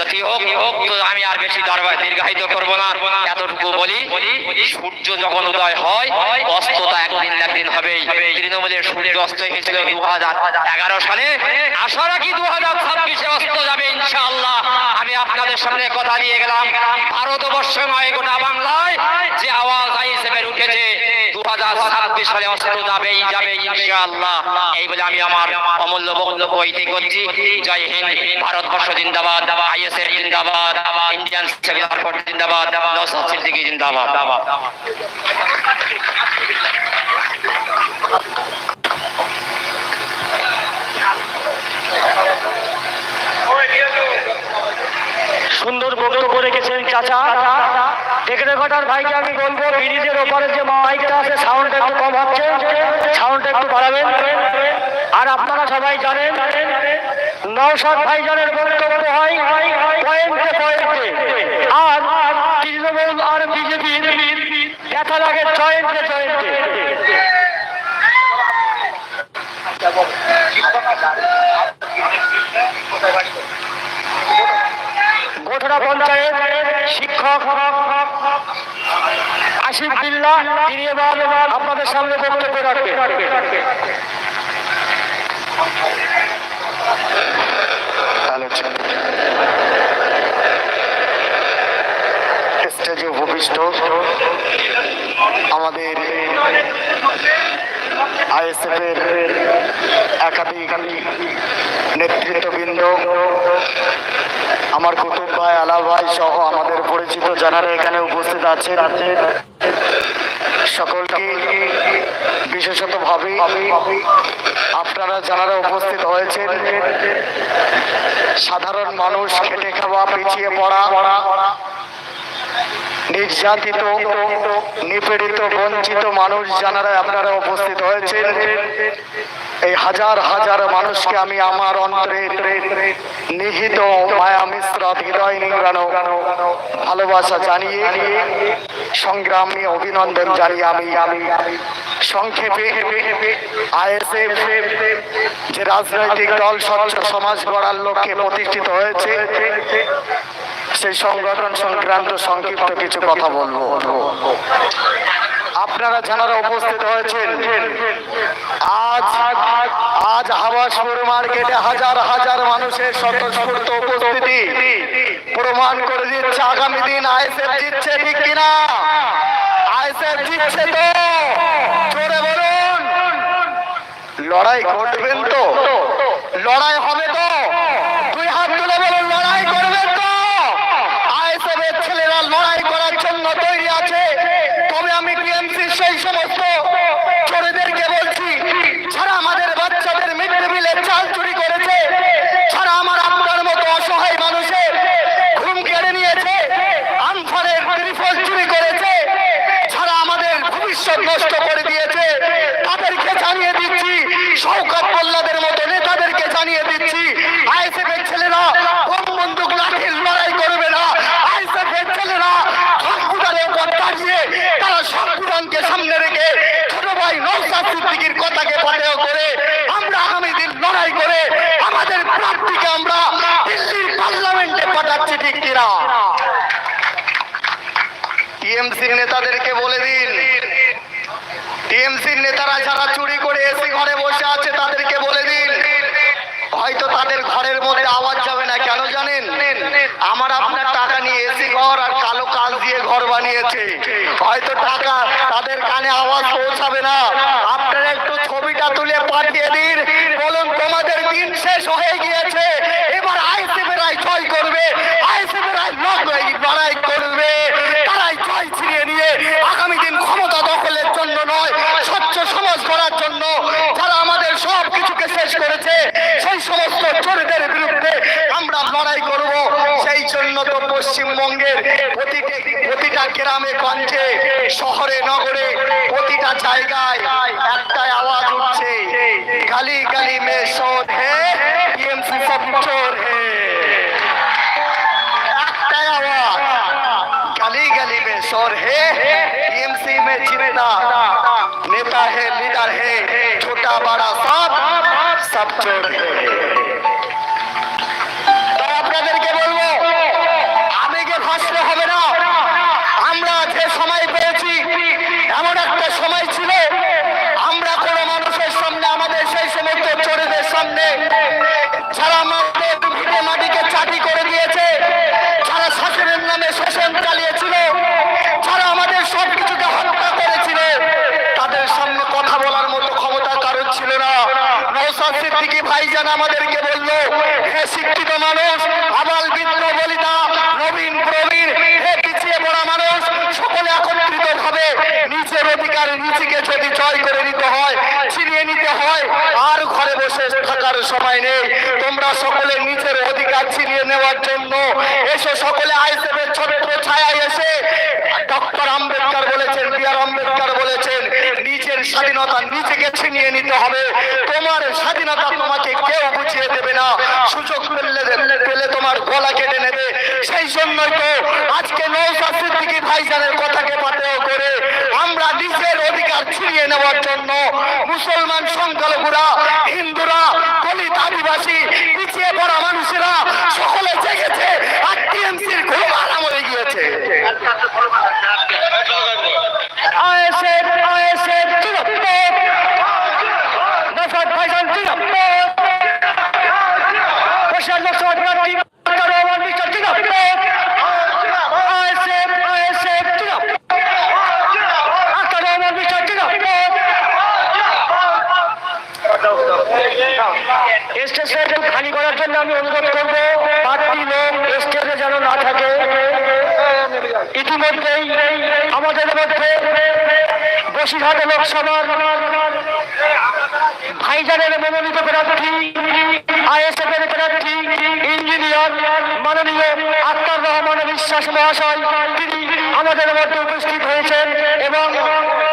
যদি হোক হোক তো আমি আর বেশি দরবার দীর্ঘায়িত করব না। এতটুকু বলি সূর্য যখন উদয় হয় একদিন একদিন হবেই। তৃণমূলের সূর্য অস্ত হয়েছিল দু হাজার এগারো সালে। আশা রাখি দু হাজার ছাব্বিশে অস্ত যাবে ইনশাআল্লাহ। আমি আপনাদের সামনে কথা দিয়ে গেলাম। ভারতবর্ষ নয় গোটা বাংলায় যে আওয়াজ আইএসএফের উঠেছে দু হাজার ছাব্বিশ সালে অস্ত যাবেই সুন্দর বক্তব্য রেখেছেন চাচা। টেকনিকটার ভাইকে আমি বলব ব্রিজের ওপারে যে মাইকটা আছে সাউন্ডটা একটু কম হচ্ছে। সাউন্ডটা একটু বাড়াবেন। আর আপনারা সবাই জানেন, নওশাদ ভাইজানের বক্তব্য হয় আর তৃণমূল আর বিজেপির ব্যথা লাগে জয়েন্টে জয়েন্টে। পঞ্চায়েত শিক্ষক বিল্লা তিনি এবার আপনাদের সামনে বক্তব্য রাখবেন স্টেজে উপবিষ্ট আমাদের আইএসএফ এর একাধিক নেতৃত্ববৃন্দ, আমার কুতুব ভাই আলা ভাই সহ আমাদের পরিচিত যারা এখানে উপস্থিত আছেন। সকলকে বিশেষতভাবে আপনারা যারা উপস্থিত হয়েছেন সাধারণ মানুষ খেটে খাওয়া পিছিয়ে পড়া নির্যাতিত নিপীড়িত, বঞ্চিত মানুষ যারা আপনারা উপস্থিত হয়েছেন। এই হাজার হাজার মানুষকে আমি আমার অন্তরে নিহিত মায়া মিশ্র হৃদয় নিংড়ানো ভালোবাসা জানিয়ে সংগ্রামী অভিনন্দন জানিয়ে আমি আমি সংক্ষেপে আইএসএফ যে রাজনৈতিক দল স্বচ্ছ সমাজ গড়ার লক্ষ্যে প্রতিষ্ঠিত হয়েছে সেই সংগঠন, সংক্রান্ত সংক্ষিপ্ত কিছু কথা বলব। আপনারা যারা উপস্থিত হয়েছেন, আজ আজ হাবাসপুর মার্কেটে হাজার হাজার মানুষের স্বতঃস্ফূর্ত উপস্থিতি প্রমাণ করে দিচ্ছে, আগামী দিন আইএসএফ জিতছে ঠিক কিনা? আইএসএফ জিতছে তো? জোরে বলুন। লড়াই ঘটবেন তো? লড়াই হবে তো তুই হাত তুলে বলুন লড়াই করবেন তো আইএসএফ এর ছেলেরা লড়াই করার জন্য তৈরি আছে তবে আমি টিএমসির সেই সমস্ত চোরেদেরকে বলছি যারা আমাদের বাচ্চাদের মিড ডে মিলের চাল চুরি করেছে যারা আমার আপনার মতো অসহায় মানুষের ঘুম কেড়ে নিয়েছে আমফানের ত্রিফল চুরি করেছে যারা আমাদের ভবিষ্যৎ নষ্ট করে দিয়েছে তাদেরকে জানিয়ে দিচ্ছি শওকত মোল্লাদের মতো নেতাদেরকে জানিয়ে দিচ্ছি আইএসএফ এর ছেলেরা কম বন্দুক লাঠির লড়াই করবে না আইএসএফ এর ছেলেরা সংবিধানের দাঁড়িয়ে তারা সংবিধানকে সামনে রেখে ছোট ভাই নৌসাদ সিদ্দিকির কথাকে পাঠেয় করে, আমরা আগামী দিন লড়াই করে আমাদের প্রার্থীকে আমরা দিল্লির পার্লামেন্টে পাঠাচ্ছি, ঠিক কিনা? টিএমসির নেতাদেরকে বলে দিন। টিএমসির নেতারা যারা চুরি করে এসি ঘরে বসে আছে, তাদেরকে বলে দিন। হয়তো তাদের ঘরের মধ্যে আওয়াজ আমার আপনার টাকা নিয়ে এসি ঘর আর কালো কাজ দিয়ে ঘর বানিয়েছে। হয়তো টাকা তাদের কানে আওয়াজ পৌঁছাবে না। আপনারা একটু ছবিটা তুলে পাঠিয়ে দিন। বলুন, তোমাদের দিন শেষ হয়ে গিয়েছে এবার আইসিবিরাই জয় করবে আইসিবিরাই লড়াই করবে তারাই জয় ছিনিয়ে নিয়ে আগামী দিন ক্ষমতা দখলের জন্য নয় স্বচ্ছ সমাজ করার জন্য যারা আমাদের সব কিছুকে শেষ করেছে সেই সমস্ত চোরদের বিরুদ্ধে আমরা লড়াই করব সেই জন্য তো পশ্চিমবঙ্গের প্রতিটি প্রতিটা গ্রামে কঞ্চে শহরে, নগরে প্রতিটা জায়গায় একটাই আওয়াজ উঠছে, গালি গালি মে শোর হে, টিএমসি সব চোর হে। একটাই আওয়াজ, গালি গালি মে শোর হে, টিএমসি মে জিতনা নেতা হে, লিডার হে, ছোটা বড়া সব সব হে। থাকার সময় নেই। তোমরা সকলে নিজের অধিকার ছিনিয়ে নেওয়ার জন্য এসে। সকলে আইসেফের ছত্র ছায়ায় এসে ডক্টর আম্বেদকর বলেছেন, বি আর আম্বেদকর বলেছেন, নিজের স্বাধীনতা নিজেকে ছিনিয়ে নিতে হবে। তোমার স্বাধীনতা তোমাকে কেউ দেবে না। সুযোগ পেলে পেলে তোমার গলা কেটে নেবে। সেই জন্যই তো আজকে নৌসা সিদ্দিকী ভাইজানের কথাকে পাতেও করে আমরা নিজের অধিকার ছিনিয়ে নেওয়ার জন্য মুসলমান সংখ্যালঘুরা হিন্দুরা দলিত আদিবাসী পিছিয়ে পড়া মানুষেরা সকলে জেগেছে আর টিএমসির ঘুমার আমলে গিয়েছে। আইএসএফ আইএসএফ স্টেশন খালি করার জন্য আমি অনুরোধ করব পাঁচটি লোক স্টেজে যেন না থাকে। ইতিমধ্যেই আমাদের মধ্যে বসিরহাট লোকসভার ভাইজানের মনোনীত প্রার্থী, আইএসএফ এর প্রার্থী, ইঞ্জিনিয়ার, মাননীয় আক্তার রহমান বিশ্বাস মহাশয়, তিনি আমাদের মধ্যে উপস্থিত হয়েছেন এবং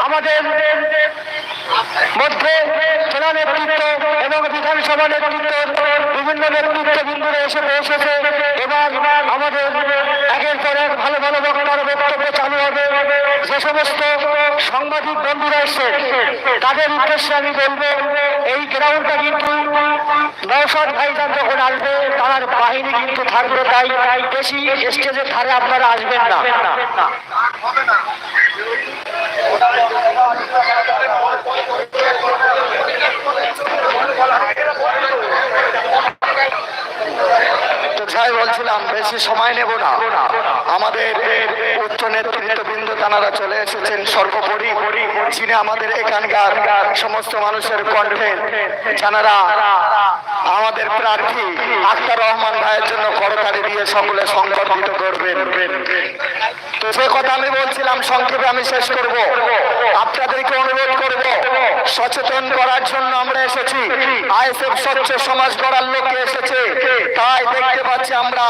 আমাদের মধ্যে জেলা নেতৃত্ব এবং বিধানসভা নেতৃত্ব, বিভিন্ন নেতৃত্ব বিন্দুরে এসে পৌঁছেছে এবং আমাদের একের পর এক ভালো ভালো বক্তার বক্তব্য চালু হবে। যে সমস্ত সাংবাদিক বন্ধুরা এসে তাদের উদ্দেশ্যে আমি বলব, এই গ্রাউন্ডটা কিন্তু নৌসাদ ভাইজান যখন আসবে, তার বাহিনী কিন্তু থাকবে তাই বেশি স্টেজের ধারে আপনারা আসবেন না। তো যাই বলছিলাম বেশি সময় নেব না। আমাদের উচ্চ নেতৃত্ববৃন্দ তানারা চলে এসেছেন সর্বোপরি। যিনি আমাদের এখানকার সমস্ত মানুষের কণ্ঠে। যারা আমাদের প্রার্থী আক্তার রহমান ভাইয়ের জন্য করতালি দিয়ে সকলে সংগঠিত করবেন। তো সে কথা আমি বলছিলাম, সংক্ষেপে আমি শেষ করব। আপনাদেরকে অনুরোধ করব, সচেতন করার জন্য আমরা এসেছি। আইএসএফ স্বচ্ছ সমাজ গড়ার লোকে এসেছে। তাই দেখতে পাচ্ছি আমরা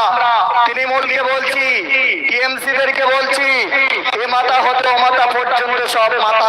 তৃণমূলকে বলছি টিএমসি দেরকে বলছি, এ মাথা হতে ও মাথা পর্যন্ত সব মাথা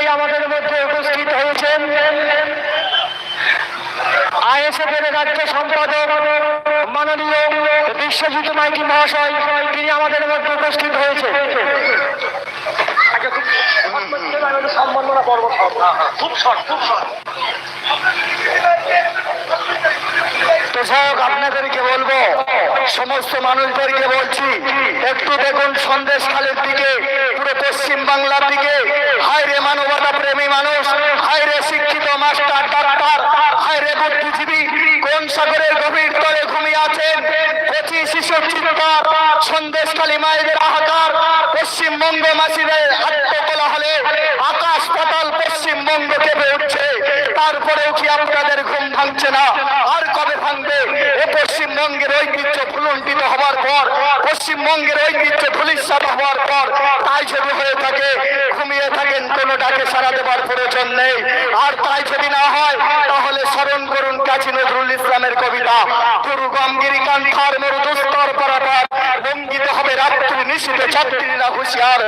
ইতিমধ্যেই আমাদের মধ্যে উপস্থিত হয়েছেন আইএসএফ রাজ্য সম্পাদক মাননীয় বিশ্বজিৎ মাইতি মহাশয়, তিনি আমাদের মধ্যে উপস্থিত হয়েছে তো হোক, আপনাদেরকে বলব, সমস্ত মানুষদেরকে বলছি, একটু দেখুন সন্দেশ খালের দিকে, পুরো পশ্চিম বাংলার দিকে মানবতা প্রেমী মানুষ। হায়রে শিক্ষিত মাস্টার, ডাক্তার, হায়রে বুদ্ধিজীবী, কোন সাগরের গভীর তলে ঘুমিয়ে আছেন? কচি শিশু চিৎকার সন্দেশকালী মায়েদের আহাকার, পশ্চিমবঙ্গ মাসিদের আত্মকলা হলে আকাশ পাতাল পশ্চিমবঙ্গ কেঁপে উঠছে। তারপরেও কি আপনাদের ঘুম ভাঙছে না? আর কবে ভাঙবে? এ পশ্চিমবঙ্গের ঐতিহ্য ফুলন্টিত হবার পর, পশ্চিমবঙ্গের ঐতিহ্য ধুলিসাত হওয়ার পর, তাই যদি হয়ে থাকে, ঘুমিয়ে থাকেন কোনো ডাকে সারা দেবার প্রয়োজন নেই। আর তাই যদি না হয়, তাহলে স্মরণ করুন কাজী নজরুল ইসলামের কবিতা। দুর্গম গিরিকান্থার মরু দুস্তর পরাপার লঙ্ঘিত হবে রাত্রি নিশীতে ছাত্রীরা হুঁশিয়ার।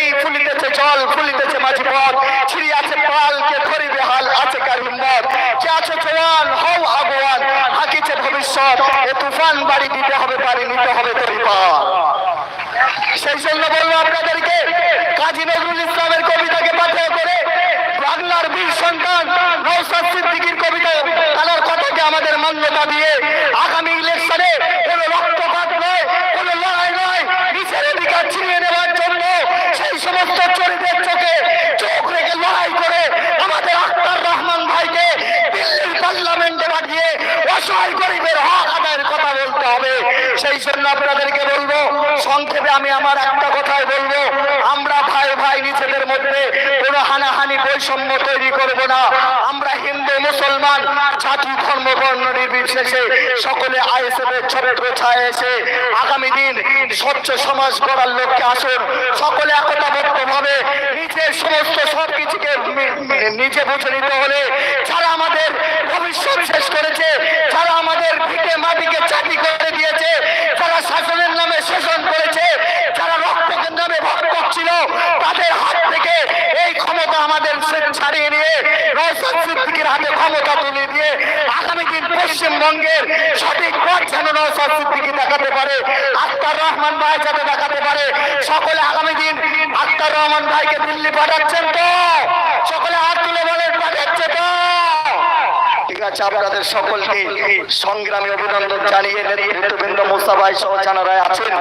ফুলিতেছে ফুলিতেছে জল, ফুলিতেছে মাঝি পথ। ছিড়িয়াছে পাল কে ধরিবে হাল, আছে কার কে আছে জওয়ান হও আগুয়ান, হাকিছে ভবিষ্যৎ। এ তুফান বাড়ি দিতে হবে, বাড়ি নিতে হবে তরি পার সেই জন্য বলব আপনাদেরকে, কাজী নজরুল ইসলামের কবিতাকে পাথে করে বাংলার বীর সন্তান নৌসাদ সিদ্দিকীর কবিতা তালার কথাকে আমাদের মান্যতা দিয়ে আগামী ইলেকশনে কোনো রক্তপাত নয় অসহায় গরিবের হক আদায়ের কথা বলতে হবে সেই জন্য আপনাদেরকে বলব সংক্ষেপে আমি আমার একটা কথাই বলব। আমরা ভাই ভাই নিজেদের মধ্যে কোনো হানাহানি বৈষম্য তৈরি করব না। আমরা হিন্দু, মুসলমান, জাতি, ধর্ম, বর্ণ নির্বিশেষে সকলে আইএসএফ এর ছত্র ছায় এসে আগামী দিন স্বচ্ছ সমাজ গড়ার লক্ষ্যে আসুন। সকলে একতাবদ্ধ ভাবে নিজের সমস্ত সবকিছুকে নি- নি- নিজে বুঝে নিতে হলে যারা আমাদের ভবিষ্যৎ শেষ করেছে, যারা আমাদের ভিটে মাটিকে চাকরি করে দিয়েছে, যারা শাসনের নামে শোষণ করেছে তাদের হাত থেকে এই ক্ষমতা আমাদের ছাড়িয়ে নিয়ে নয়সাদ সিদ্দিকের হাতে ক্ষমতা তুলে দিয়ে আগামী দিন পশ্চিমবঙ্গের সঠিক পথ যেন নয়সাদ সিদ্দিকি দেখাতে পারে, আক্তার রহমান ভাই যাতে দেখাতে পারে। সকলে আগামী দিন আক্তার রহমান ভাইকে দিল্লি পাঠাচ্ছেন তো? সকলে হাত তুলে বলেন পাঠাচ্ছে তো ঠিক আছে আপনাদের সকলকে সংগ্রামী অভিনন্দন জানিয়ে নেতৃত্ববৃন্দ মুস্তাফাই সহ যারা আছেন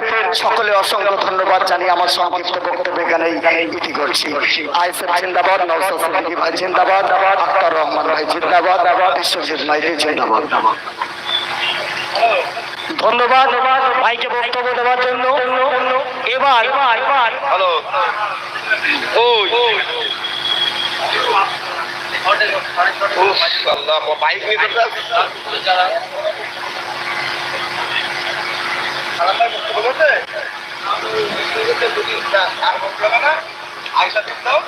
সকলে অসংখ্য ধন্যবাদ জানিয়ে আমার সংক্ষিপ্ত বক্তব্য এখানেই ইতি করছি। আইসেফ জিন্দাবাদ নওসাদ সিদ্দিকী ভাই জিন্দাবাদ আক্তার রহমান ভাই জিন্দাবাদ বিশ্বজিৎ মাইরি জিন্দাবাদ। ধন্যবাদ ভাইকে বক্তব্য দেওয়ার জন্য। এবার হ্যালো। আয়সা দিতাম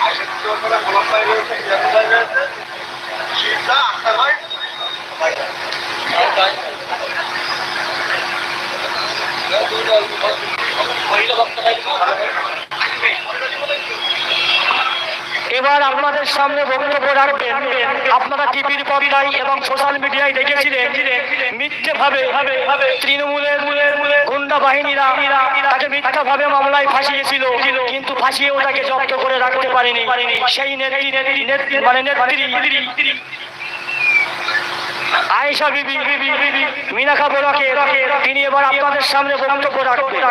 আয়সা দিতে ওখানে গোলাম ভাই রয়েছে ভাই রয়েছে শিবদা আক্তার ভাই এবার আপনাদের সামনে বক্তব্য রাখবেন। আপনারা টিভির পর্দায় এবং সোশ্যাল মিডিয়ায় দেখেছিলেন মিথ্যে ভাবে তৃণমূলের গুন্ডা বাহিনীরা তাকে মিথ্যা ভাবে মামলায় ফাঁসিয়েছিল, কিন্তু ফাঁসিয়েও তাকে জব্দ করে রাখতে পারেনি। সেই নেত্রী মানে নেত্রী আয়েশা বিবি মিনাখা বোরাকে তিনি এবার আপনাদের সামনে বক্তব্য রাখবেন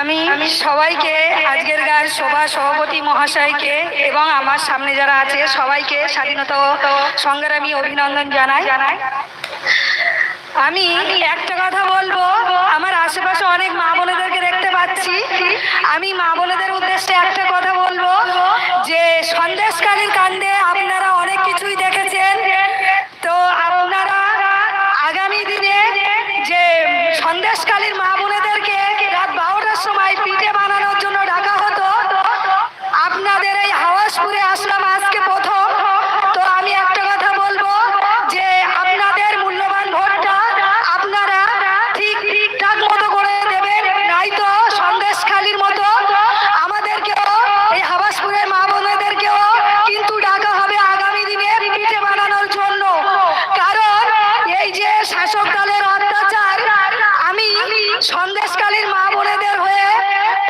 আমি সবাইকে, আজকের গান সভা সভাপতি মহাশয়কে এবং আমার সামনে যারা আছে, সবাইকে স্বাধীনতা সংগ্রামী অভিনন্দন জানাই জানাই। আমি একটা কথা বলব, আমার আশেপাশে অনেক মা বোনেদেরকে দেখতে পাচ্ছি। আমি মা বোনেদের উদ্দেশ্যে একটা কথা বলব শাসক দলের অত্যাচার আমি সন্দেশকালীর মা বোনেদের হয়ে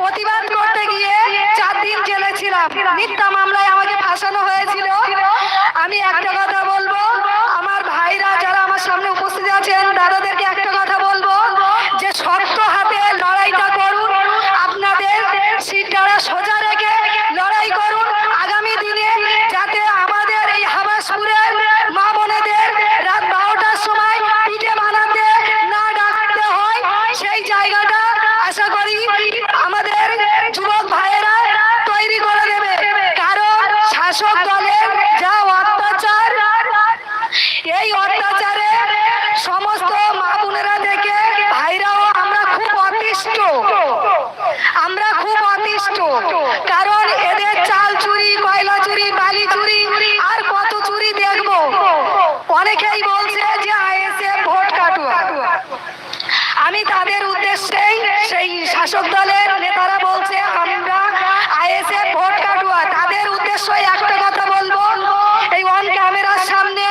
প্রতিবাদ করতে গিয়ে চার দিন জেলে ছিলাম। মিথ্যা মামলায় আমাকে ফাঁসানো হয়েছিল। আমি একটা কথা বলব, আমার ভাইরা যারা আমার সামনে উপস্থিত আছেন, দাদাদেরকে একটা কথা বলব, যে শক্ত হাতে লড়াইটা করুন। আপনাদের সিটটা সোজা রেখে লড়াই করুন আগামী দিনে যাতে আমাদের এই হাবাসপুরের মা বোনেদের রাত বারোটার সময় পিঠে বানাতে না ডাকতে হয় সেই জায়গাটা আশা করি আমাদের যুবক ভাইয়েরা তৈরি করে দেবে কারণ শাসক দলের যা অত্যাচার এই অত্যাচারে সমস্ত মা বোনেরা থেকে ভাইরাও আমরা খুব অতিষ্ঠ আমরা খুব অতিষ্ঠ কারণ এদের চাল চুরি কয়লা চুরি বালি চুরি আর কত চুরি দেখব অনেকেই বলছে যে আইএসএ ভোট কাটুয়া আমি তাদের উদ্দেশ্যেই সেই শাসক দলের নেতারা বলছে, আমরা আইএসএ ভোট কাটুয়া। তাদের উদ্দেশ্য একটা কথা বলব। এই অন ক্যামেরার সামনে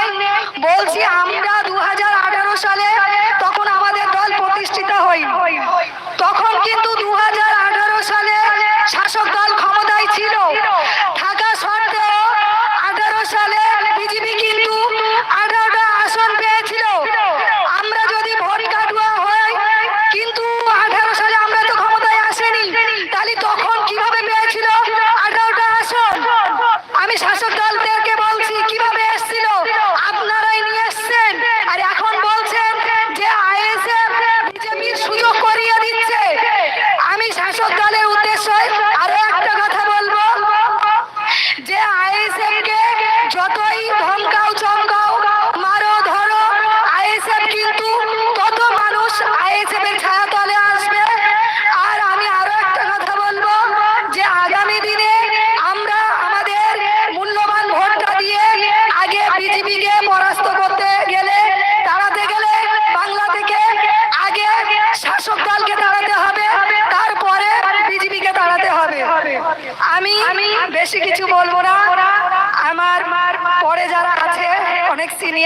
বলছি, আমরা দু হাজার আঠারো সালে তখন আমাদের দল প্রতিষ্ঠিত হই। তখন কিন্তু দু হাজার আঠারো সালে শাসক দল ক্ষমতায় ছিল। থাকা সত্ত্বেও আঠারো সালে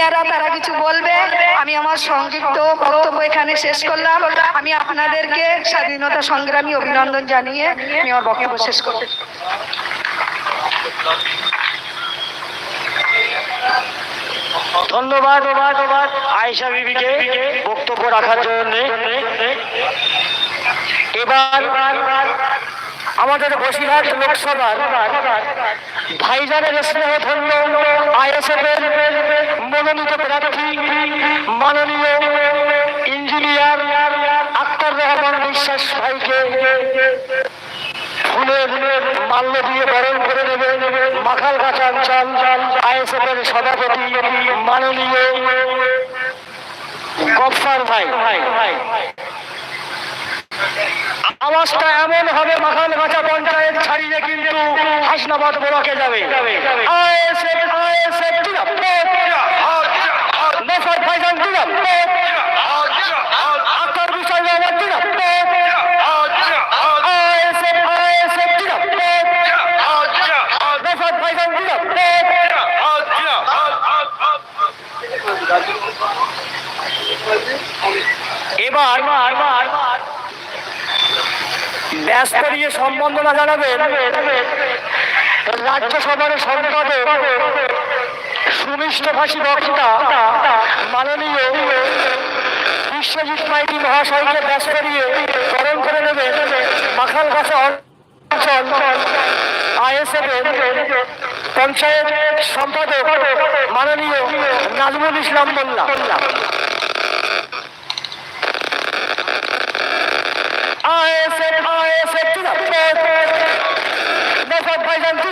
সিনিয়ররা তারা কিছু বলবে? আমি আমার সংক্ষিপ্ত বক্তব্য এখানে শেষ করলাম। আমি আপনাদেরকে স্বাধীনতা সংগ্রামী অভিনন্দন জানিয়ে আমি আমার বক্তব্য শেষ করতে ধন্যবাদ আয়েশা বিবিকে বক্তব্য রাখার জন্য। এবার আমাদের বসিরহাট লোকসভার ভাইজানের স্নেহ ধন্য আইএসএফ এর মনোনীত প্রার্থী, মাননীয় ইঞ্জিনিয়ার আক্তার রহমান বিশ্বাস ভাইকে মাল্য দিয়ে বরণ করে নেবে মাখাল গাছা অঞ্চল আইএসএফ এর সভাপতি মাননীয় গফার ভাই। আওয়াজটা এমন হবে মাখাল গাছা পঞ্চায়েত ছাড়িয়ে কিন্তু হাসনাবাদ ব্লকে যাবে। আইএসএফ আইএসএফ জিন্দাবাদ নফর ভাইজান জিন্দাবাদ আক্তার বিশ্বাস রহমান জিন্দাবাদ আইএসএফ আইএসএফ জিন্দাবাদ নফর ভাইজান জিন্দাবাদ এবার ব্যস্ত নিয়ে সম্বর্ধনা জানাবেন। রাজ্যসভার সম্পাদক সুমিষ্ট ভাষী বক্তা মাননীয় বিশ্বজিৎ মাইতি মহাশয়কে ব্যস্ত নিয়ে বরণ করে নেবে মাখাল গাছা অঞ্চল আইএসএফ পঞ্চায়েত সম্পাদক মাননীয় নাজমুল ইসলাম মোল্লা আইএসএফ আইএসএফ জিন্দাবাদ নফর ভাইজান জিন্দাবাদ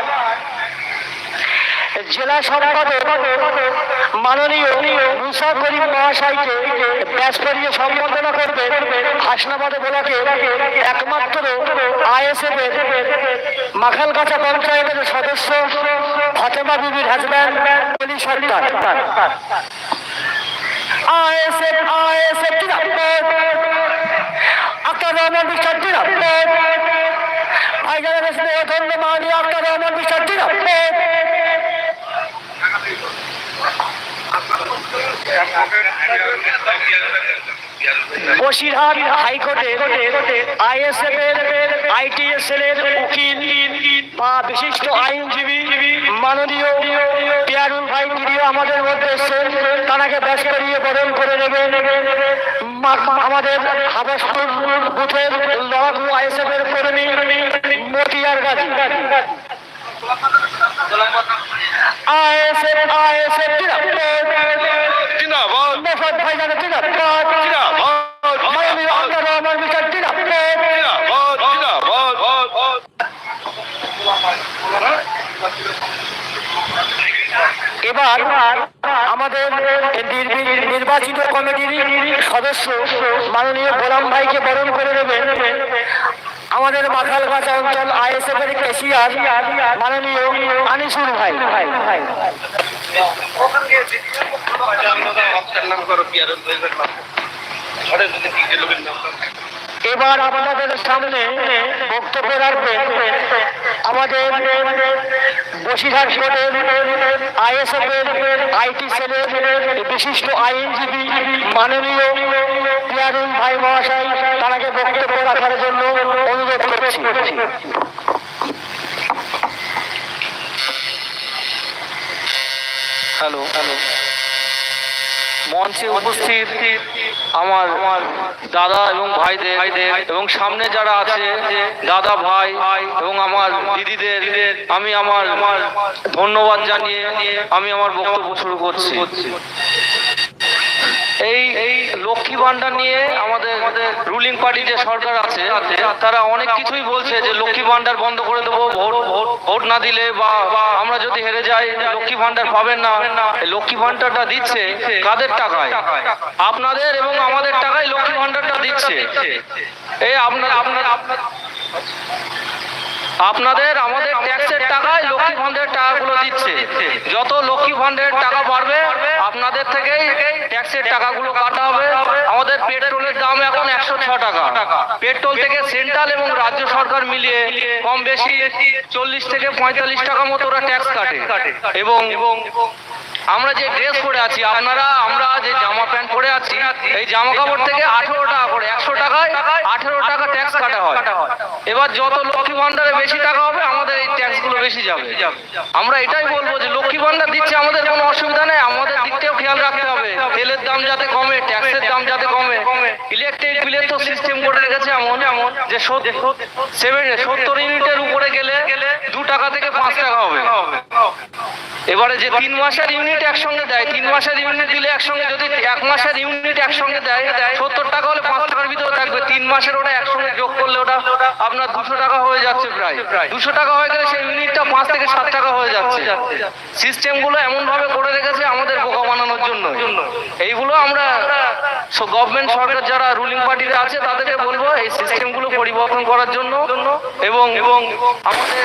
জেলা সম্পাদক, মাননীয় মুসা করিম মহাশয়কে ব্যস্ত নিয়ে সম্বর্ধনা করবে হাসনাবাদে ব্লকে একমাত্র আইএসএফ এর মাখালগাছা পঞ্চায়েতের সদস্য ফাতেমা বিবির husband Oli Sarkar ISF ISF Aktar Rahman Biswas ভাইজানের মাননীয় আক্তার রহমান বিশ্বাস জিন্দাবাদ বসিরহাট হাইকোর্টে আইএসএফ এর আইটিএস এর উকিল বা বিশিষ্ট আইনজীবী মাননীয় পিয়ারুল ভাই তিনিও আমাদের মধ্যে এসেছেন। তানাকে ব্যাস করিয়ে বরণ করে নেবে মা- আমাদের হাবাসপুর বুথের লড়াকু আইএসএফ এর কর্মী মতিয়ার গাজী। আইএসএফ আইএসএফ জিন্দাবাদ জিন্দাবাদ বিচার জিন্দাবাদ এবার আমাদের নির্বাচিত কমিটির সদস্য মাননীয় গোলাম ভাইকে বরণ করে নেবেন। আমাদের মাখালগাছা অঞ্চল আইএসএফ এর কেশিয়ার মাননীয় আনিসুর ভাই। ওখান দিয়ে এবার আপনাদের সামনে বক্তব্য রাখবে আমাদের বসিরহাট কোর্টের আইএসএফ এর আইটি সেলের বিশিষ্ট আইনজীবী মাননীয় পিয়ারুল ভাই মহাশয় তারাকে বক্তব্য রাখার জন্য অনুরোধ করছি। হ্যালো হ্যালো মঞ্চে উপস্থিত আমার আমার দাদা এবং ভাইদের এবং সামনে যারা আছে, দাদা, ভাই এবং আমার দিদিদের, আমি আমার আমার ধন্যবাদ জানিয়ে আমি আমার বক্তব্য শুরু করছি। এই এই লক্ষ্মী ভান্ডার নিয়ে আমাদের রুলিং পার্টি যে সরকার আছে, তারা অনেক কিছুই বলছে যে লক্ষ্মী ভান্ডার বন্ধ করে দেবো, ভোট ভোট না দিলে বা আমরা যদি হেরে যাই, লক্ষ্মী ভান্ডার পাবেন না। লক্ষ্মী ভান্ডারটা দিচ্ছে কাদের টাকায়? আপনাদের এবং আমাদের টাকায় লক্ষ্মী ভান্ডারটা দিচ্ছে। এই আপনার আপনার আপনাদের, আমাদের ট্যাক্সের টাকায় লক্ষ্মী ভান্ডারের টাকাগুলো দিচ্ছে। যত লক্ষ্মী ভান্ডারের টাকা বাড়বে, আপনাদের থেকেই ট্যাক্সের টাকাগুলো কাটা হবে। আমাদের পেট্রোলের দাম এখন একশো ছ টাকা। পেট্রোল থেকে সেন্ট্রাল এবং রাজ্য সরকার মিলিয়ে কম বেশি চল্লিশ থেকে পঁয়তাল্লিশ টাকা মতো ওরা ট্যাক্স কাটে। এবং আমরা যে ড্রেস পরে আছি, আপনারা, আমরা যে জামা প্যান্ট পরে আছি, এই জামা কাপড় থেকে আঠেরো টাকা করে, একশো টাকায় আঠেরো টাকা ট্যাক্স কাটা হয়। এবার যত লক্ষ্মী ভান্ডারে বেশি টাকা হবে, আমাদের এই ট্যাক্সগুলো বেশি যাবে। আমরা এটাই বলব যে লক্ষ্মী ভান্ডার দিচ্ছে আমাদের কোনো অসুবিধা নেই, আমাদের দিকটাও খেয়াল রাখতে হবে। তেলের দাম যাতে কমে ট্যাক্সের দাম যাতে কমে। ইলেকট্রিক বিলের তো সিস্টেম করে রেখেছে এমন এমন যে সেভেন সত্তর ইউনিটের উপরে গেলে গেলে দু টাকা থেকে পাঁচ টাকা হবে। এবারে যে তিন মাসের ইউনিট একসঙ্গে দেয়, তিন মাসের ইউনিট দিলে একসঙ্গে যদি এক মাসের ইউনিট একসঙ্গে দেয়, সত্তর টাকা হলে পাঁচ টাকার ভিতরে থাকবে। তিন মাসের ওটা একসঙ্গে যোগ করলে ওটা আপনার দুশো টাকা হয়ে যাচ্ছে প্রায়। দুশো টাকা হয়ে গেলে সেই ইউনিটটা পাঁচ থেকে সাত টাকা হয়ে যাচ্ছে। সিস্টেমগুলো এমন ভাবে করে রেখেছে আমাদের বোকা বানানোর জন্য। এইগুলো আমরা গভর্নমেন্ট সরকার যারা রুলিং পার্টিতে আছে, তাদেরকে বলব এই সিস্টেমগুলো পরিবর্তন করার জন্য এবং এবং আমাদের